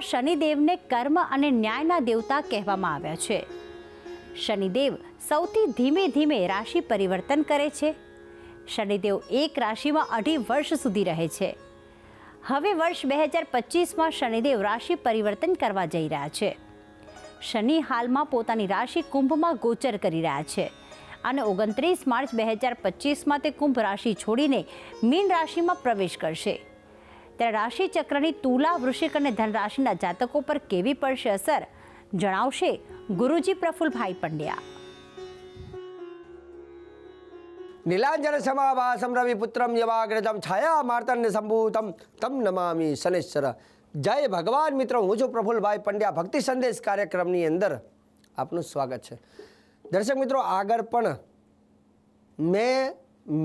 હિન્દુ શનિદેવને કર્મ અને ન્યાયના દેવતા કહેવામાં આવ્યા છે. શનિદેવ સૌથી ધીમે ધીમે રાશિ પરિવર્તન કરે છે. શનિદેવ એક રાશિમાં અઢી વર્ષ સુધી રહે છે. હવે વર્ષ બે હજાર પચીસમાં શનિદેવ રાશિ પરિવર્તન કરવા જઈ રહ્યા છે. શનિ હાલમાં પોતાની રાશિ કુંભમાં ગોચર કરી રહ્યા છે અને ઓગણત્રીસ માર્ચ બે હજાર પચીસમાં તે કુંભ રાશિ છોડીને મીન રાશિમાં પ્રવેશ કરશે. ત્યારે રાશિચક્રની તુલા, વૃશ્ચિક અને ધન રાશિના જાતકો પર કેવી પડશે અસર, જણાવશે ગુરુજી પ્રફુલભાઈ પંડ્યા. નીલાંજન સમાભાસમ રવિપુત્રમ યવાગ્રજમ છાયા માર્તંડ સંભૂતમ, તમ નમામી શનેશ્વર. જય ભગવાન મિત્રો, હું છું પ્રફુલભાઈ પંડ્યા. ભક્તિ સંદેશ કાર્યક્રમની અંદર આપનું સ્વાગત છે. દર્શક મિત્રો, આગળ પણ મેં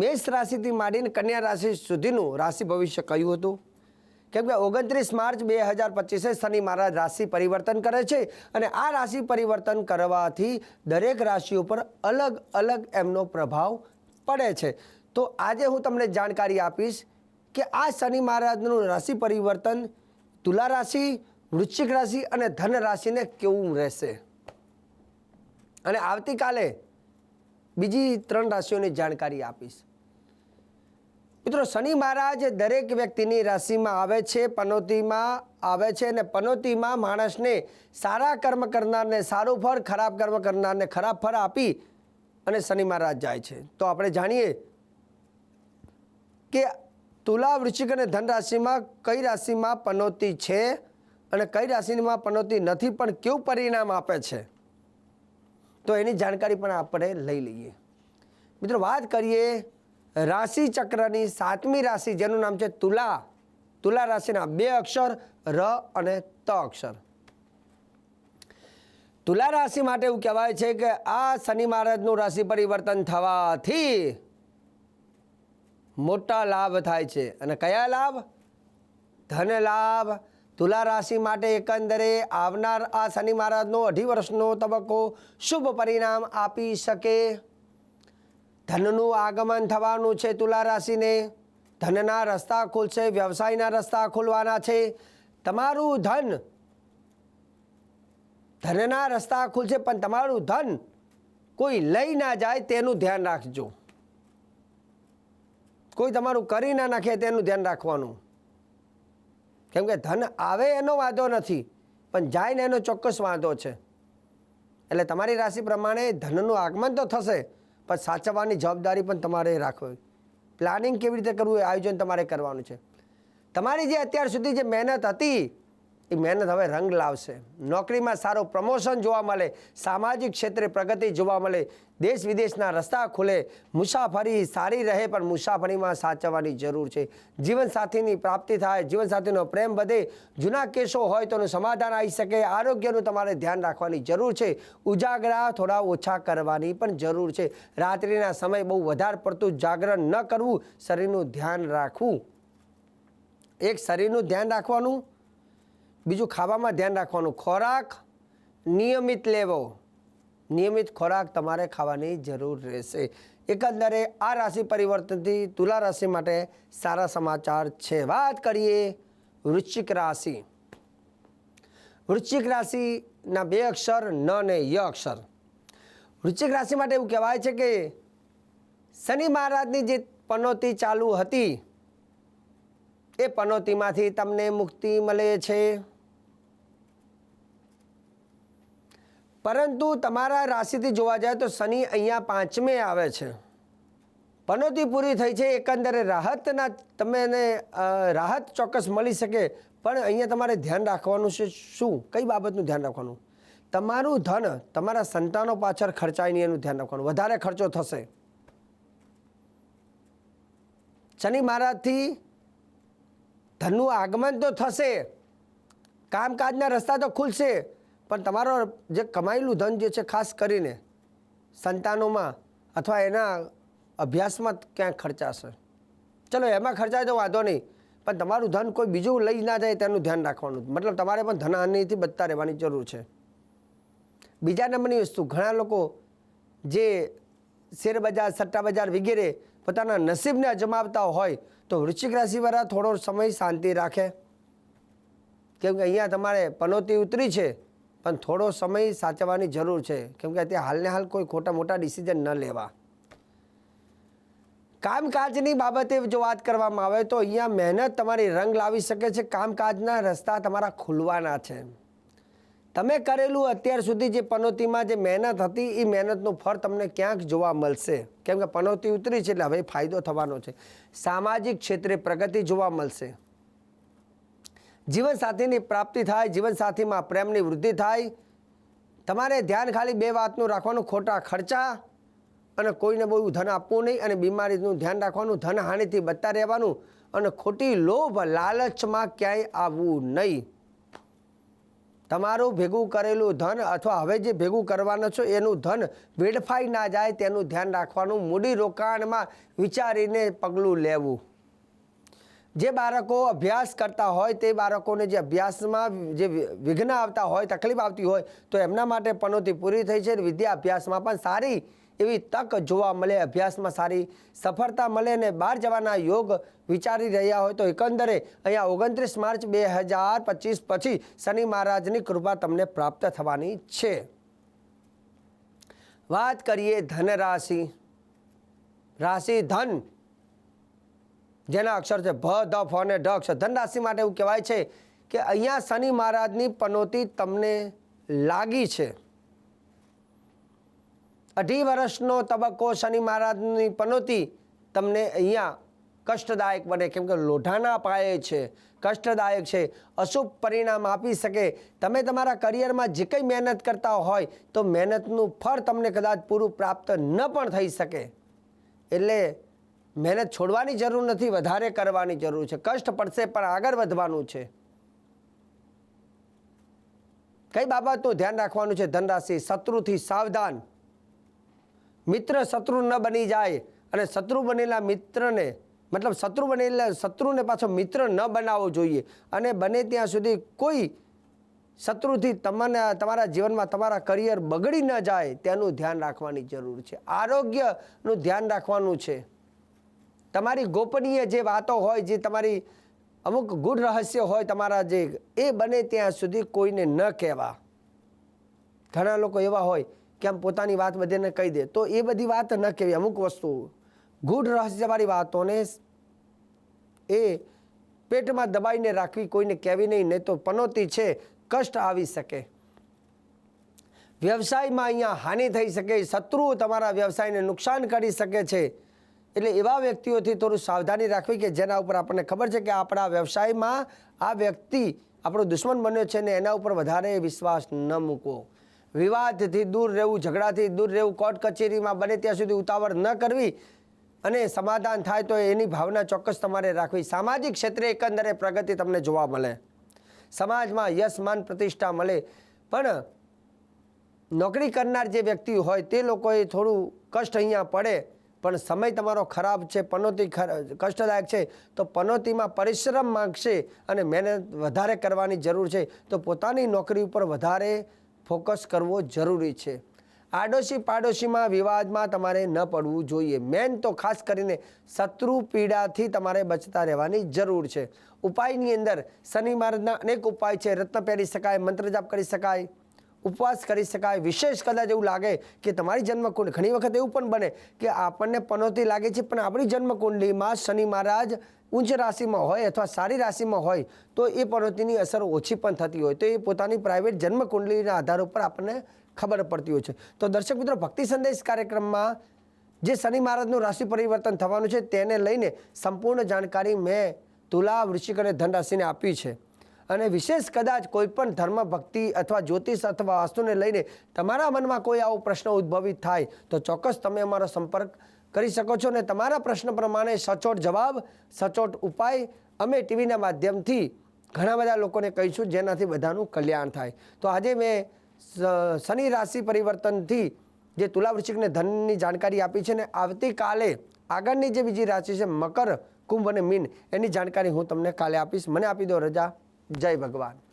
મેષ રાશિથી માંડીને કન્યા રાશિ સુધીનું રાશિ ભવિષ્ય કહ્યું હતું. કેમ કે ઓગણત્રીસ માર્ચ બે હજાર પચીસે શનિ મહારાજ રાશિ પરિવર્તન કરે છે અને આ રાશિ પરિવર્તન કરવાથી દરેક રાશિઓ પર અલગ અલગ એમનો પ્રભાવ પડે છે. તો આજે હું તમને જાણકારી આપીશ કે આ શનિ મહારાજનું રાશિ પરિવર્તન તુલા રાશિ, વૃશ્ચિક રાશિ અને ધન રાશિને કેવું રહેશે? અને આવતીકાલે બીજી ત્રણ રાશિઓની જાણકારી આપીશ. મિત્રો શનિ મહારાજ દરેક વ્યક્તિની રાશિમાં આવે છે, પનોતીમાં આવે છે અને પનોતીમાં માણસને સારા કર્મ કરનારને સારું ફળ, ખરાબ કર્મ કરનારને ખરાબ ફળ આપી અને શનિ મહારાજ જાય છે. તો આપણે જાણીએ કે તુલા, વૃશ્ચિક અને ધન રાશિમાં કઈ રાશિમાં પનોતી છે અને કઈ રાશિમાં પનોતી નથી, પણ કેવું પરિણામ આપે છે? તો એની જાણકારી પણ આપણે લઈ લઈએ. મિત્રો વાત કરીએ રાશિ ચક્રની સાતમી રાશિ, જેનું નામ છે તુલા. તુલા રાશિના બે અક્ષર, ર અને ત અક્ષર. તુલા રાશિ માટે એવું કહેવાય છે કે આ શનિ મહારાજનું રાશિ પરિવર્તન થવાથી મોટા લાભ થાય છે. અને કયા લાભ? ધન લાભ. તુલા રાશિ માટે એકંદરે આવનાર આ શનિ મહારાજનો અઢી વર્ષનો તબક્કો શુભ પરિણામ આપી શકે. ધનનું આગમન થવાનું છે તુલા રાશિને ધનના રસ્તા ખુલશે, વ્યવસાયના રસ્તા ખુલવાના છે. તમારું ધન, ધનના રસ્તા ખુલશે, પણ તમારું ધન કોઈ લઈ ના જાય તેનું ધ્યાન રાખજો. કોઈ તમારું કરી ના નાખે તેનું ધ્યાન રાખવાનું. કેમ કે ધન આવે એનો વાંધો નથી, પણ જાય ને એનો ચોક્કસ વાંધો છે. એટલે તમારી રાશિ પ્રમાણે ધનનું આગમન તો થશે પણ સાચવવાની જવાબદારી પણ તમારે રાખવી પ્લાનિંગ કેવી રીતે કરવું એ આયોજન તમારે કરવાનું છે. તમારી જે અત્યાર સુધી જે મહેનત હતી એ મહેનત હવે રંગ લાવશે. નોકરીમાં સારું પ્રમોશન જોવા મળે, સામાજિક ક્ષેત્રે પ્રગતિ જોવા મળે, દેશ વિદેશના રસ્તા ખુલે, મુસાફરી સારી રહે પણ મુસાફરીમાં સાચવવાની જરૂર છે. જીવનસાથીની પ્રાપ્તિ થાય, જીવનસાથીનો પ્રેમ વધે, જૂના કેસો હોય તો એનું સમાધાન આવી શકે, આરોગ્યનું તમારે ધ્યાન રાખવાની જરૂર છે. ઉજાગરા થોડા ઓછા કરવાની પણ જરૂર છે. રાત્રિના સમય બહુ વધારે પડતું જાગરણ ન કરવું, શરીરનું ધ્યાન રાખવું. એક શરીરનું ધ્યાન રાખવાનું બીજું ખાવામાં ધ્યાન રાખવાનું. ખોરાક નિયમિત લેવો. નિયમિત ખોરાક તમારે ખાવાની જરૂર રહેશે. એકંદરે આ રાશિ પરિવર્તનથી તુલા રાશિ માટે સારા સમાચાર છે. વાત કરીએ વૃશ્ચિક રાશિ. વૃશ્ચિક રાશિના બે અક્ષર ન ને ય અક્ષર. વૃશ્ચિક રાશિ માટે એવું કહેવાય છે કે શનિ મહારાજની જે પનોતી ચાલુ હતી, એ પનોતીમાંથી તમને મુક્તિ મળે છે. પરંતુ તમારા રાશિથી જોવા જાય તો શનિ અહીંયા પાંચમે આવે છે. પનોતી પૂરી થઈ છે, એકંદરે રાહતના તમને રાહત ચોક્કસ મળી શકે, પણ અહીંયા તમારે ધ્યાન રાખવાનું છે શું? કઈ બાબતનું ધ્યાન રાખવાનું? તમારું ધન, તમારા સંતાનો પાછળ ખર્ચાય નહીં એનું ધ્યાન રાખવાનું. વધારે ખર્ચો થશે. શનિ મહારાજથી ધનનું આગમન તો થશે. કામકાજના રસ્તા તો ખુલશે. પણ તમારો જે કમાયેલું ધન જે છે, ખાસ કરીને સંતાનોમાં અથવા એના અભ્યાસમાં ક્યાંક ખર્ચાશે ચલો, એમાં ખર્ચાય તો વાંધો નહીં, પણ તમારું ધન કોઈ બીજું લઈ ના જાય તેનું ધ્યાન રાખવાનું. મતલબ તમારે પણ ધનહાનિથી બચતા રહેવાની જરૂર છે. બીજા નંબરની વસ્તુ, ઘણા લોકો જે શેરબજાર સટ્ટા બજાર વગેરે પોતાના નસીબને અજમાવતા હોય તો વૃશ્ચિક રાશિવાળા થોડો સમય શાંતિ રાખે. કેમ કે અહીંયા તમારે પનોતી ઉતરી છે પણ થોડો સમય સાચવવાની જરૂર છે. કેમ કે અત્યારે હાલને હાલ કોઈ ખોટા મોટા ડિસિઝન ન લેવા. કામકાજની બાબતે જો વાત કરવામાં આવે તો અહીંયા મહેનત તમારી રંગ લાવી શકે છે. કામકાજના રસ્તા તમારા ખુલવાના છે. તમે કરેલું અત્યાર સુધી જે પનોતીમાં જે મહેનત હતી, એ મહેનતનું ફળ તમને ક્યાંક જોવા મળશે. કેમ કે પનોતી ઉતરી છે એટલે હવે ફાયદો થવાનો છે. સામાજિક ક્ષેત્રે પ્રગતિ જોવા મળશે. જીવનસાથીની પ્રાપ્તિ થાય, જીવનસાથીમાં પ્રેમની વૃદ્ધિ થાય. તમારે ધ્યાન ખાલી બે વાતનું રાખવાનું, ખોટા ખર્ચા અને કોઈને બહુ ધન આપવું નહીં અને બીમારીનું ધ્યાન રાખવાનું ધન હાનિથી બચતા રહેવાનું અને ખોટી લોભ લાલચમાં ક્યાંય આવવું નહીં. તમારું ભેગું કરેલું ધન અથવા હવે જે ભેગું કરવાનું છો, એનું ધન વેડફાઈ ના જાય, તેનું ધ્યાન રાખવાનું મૂડી રોકાણમાં વિચારીને પગલું લેવું. જે બાળકો અભ્યાસ કરતા હોય તે બાળકોને જે અભ્યાસમાં જે વિઘ્ન આવતા હોય, તકલીફ આવતી હોય, તો એમના માટે પનોતી પૂરી થઈ છે વિદ્યા અભ્યાસમાં પણ સારી એવી તક જોવા મળે, અભ્યાસમાં સારી સફળતા મળે અને બહાર જવાના યોગ વિચારી રહ્યા હોય તો એકંદરે અહીંયા ઓગણત્રીસ માર્ચ બે હજાર પચીસ પછી શનિ મહારાજની કૃપા તમને પ્રાપ્ત થવાની છે. વાત કરીએ ધન રાશિ રાશિ ધન જેના અક્ષર છે ભ, ધ, ફ અને ઢ અક્ષર. ધન માટે એવું કહેવાય છે કે અહીંયા શનિ મહારાજની પનોતી તમને લાગી છે. અઢી વર્ષનો તબક્કો શનિ મહારાજની પનોતી તમને અહીંયા કષ્ટદાયક બને. કેમ કે લોઢાના પાયે છે, કષ્ટદાયક છે, અશુભ પરિણામ આપી શકે. તમે તમારા કરિયરમાં જે કંઈ મહેનત કરતા હોય તો મહેનતનું ફળ તમને કદાચ પૂરું પ્રાપ્ત ન પણ થઈ શકે. એટલે મહેનત છોડવાની જરૂર નથી, વધારે કરવાની જરૂર છે. કષ્ટ પડશે પણ આગળ વધવાનું છે. કઈ બાબતનું ધ્યાન રાખવાનું છે? ધનરાશિ શત્રુથી સાવધાન. મિત્ર શત્રુ ન બની જાય અને શત્રુ બનેલા મિત્રને, મતલબ શત્રુ બનેલા, શત્રુને પાછો મિત્ર ન બનાવવો જોઈએ. અને બને ત્યાં સુધી કોઈ શત્રુથી તમને, તમારા જીવનમાં તમારા કરિયર બગડી ન જાય, તેનું ધ્યાન રાખવાની જરૂર છે. આરોગ્યનું ધ્યાન રાખવાનું છે. તમારી ગોપનીય જે વાતો હોય, જે તમારી અમુક ગુઢ રહસ્ય હોય તમારા જે, એ બને ત્યાં સુધી કોઈને ન કહેવા. ઘણા લોકો એવા હોય કે આમ પોતાની વાત બધાને કહી દે, તો એ બધી વાત ન કહેવી, અમુક વસ્તુ. ગૂઢ રહસ્યવાળી વાતોને એ પેટમાં દબાઈને રાખવી કોઈને કહેવી નહીં નહીં તો પનોતી છે, કષ્ટ આવી શકે. વ્યવસાયમાં અહીંયા હાનિ થઈ શકે શત્રુઓ તમારા વ્યવસાયને નુકસાન કરી શકે છે. એટલે એવા વ્યક્તિઓથી થોડું સાવધાની રાખવી કે જેના ઉપર આપણને ખબર છે કે આપણા વ્યવસાયમાં આ વ્યક્તિ આપણો દુશ્મન બન્યો છે ને એના ઉપર વધારે વિશ્વાસ ન મૂકવો. વિવાદથી દૂર રહેવું, ઝઘડાથી દૂર રહેવું, કોર્ટ કચેરીમાં બને ત્યાં સુધી ઉતાવળ ન કરવી અને સમાધાન થાય તો એની ભાવના ચોક્કસ તમારે રાખવી. સામાજિક ક્ષેત્રે એકંદરે પ્રગતિ તમને જોવા મળે. સમાજમાં યશ, માન, પ્રતિષ્ઠા મળે. પણ નોકરી કરનાર જે વ્યક્તિ હોય તે લોકોએ થોડું કષ્ટ અહીંયા પડે. પણ સમય તમારો ખરાબ છે, પનોતી કષ્ટદાયક છે, તો પનોતીમાં પરિશ્રમ માંગશે અને મહેનત વધારે કરવાની જરૂર છે, તો પોતાની નોકરી ઉપર વધારે ફોકસ કરવો જરૂરી છે. આડોશી પાડોશીમાં વિવાદમાં તમારે ન પડવું જોઈએ. મેન તો ખાસ કરીને શત્રુ પીડાથી તમારે બચતા રહેવાની જરૂર છે. ઉપાયની અંદર શનિ મહારાજના અનેક ઉપાય છે. રત્ન પહેરી શકાય, મંત્ર જાપ કરી શકાય. ઉપવાસ કરી શકાય, વિશેષ કદાચ એવું લાગે કે તમારી જન્મકુંડ ઘણી વખત એવું પણ બને કે આપણને પનોતી લાગે છે, પણ આપણી જન્મકુંડલીમાં શનિ મહારાજ ઉચ્ચ રાશિમાં હોય અથવા સારી રાશિમાં હોય, તો એ પનોતીની અસર ઓછી પણ થતી હોય. તો એ પોતાની પ્રાઇવેટ જન્મકુંડલીના આધાર ઉપર આપણને ખબર પડતી હોય છે. તો દર્શક મિત્રો, ભક્તિ સંદેશ કાર્યક્રમમાં જે શનિ મહારાજનું રાશિ પરિવર્તન થવાનું છે, તેને લઈને સંપૂર્ણ જાણકારી મેં તુલા, વૃશ્ચિક અને ધન રાશિને આપી છે. અને વિશેષ કદાચ કોઈ પણ ધર્મ ભક્તિ અથવા જ્યોતિષ અથવા વાસ્તુને લઈને તમારા મનમાં કોઈ આવો પ્રશ્ન ઉદ્ભવિત થાય, તો ચોક્કસ તમે અમારો સંપર્ક કરી શકો છો અને તમારા પ્રશ્ન પ્રમાણે સચોટ જવાબ, સચોટ ઉપાય અમે ટીવીના માધ્યમથી ઘણા બધા લોકોને કહીશું, જેનાથી બધાનું કલ્યાણ થાય. તો આજે મેં શનિ રાશિ પરિવર્તનથી જે તુલા વૃશ્ચિકને ધનની જાણકારી આપી છે ને આવતીકાલે આગળની જે બીજી રાશિ છે, મકર, કુંભ અને મીન, એની જાણકારી હું તમને કાલે આપીશ. મને આપી દો રજા. જય ભગવાન.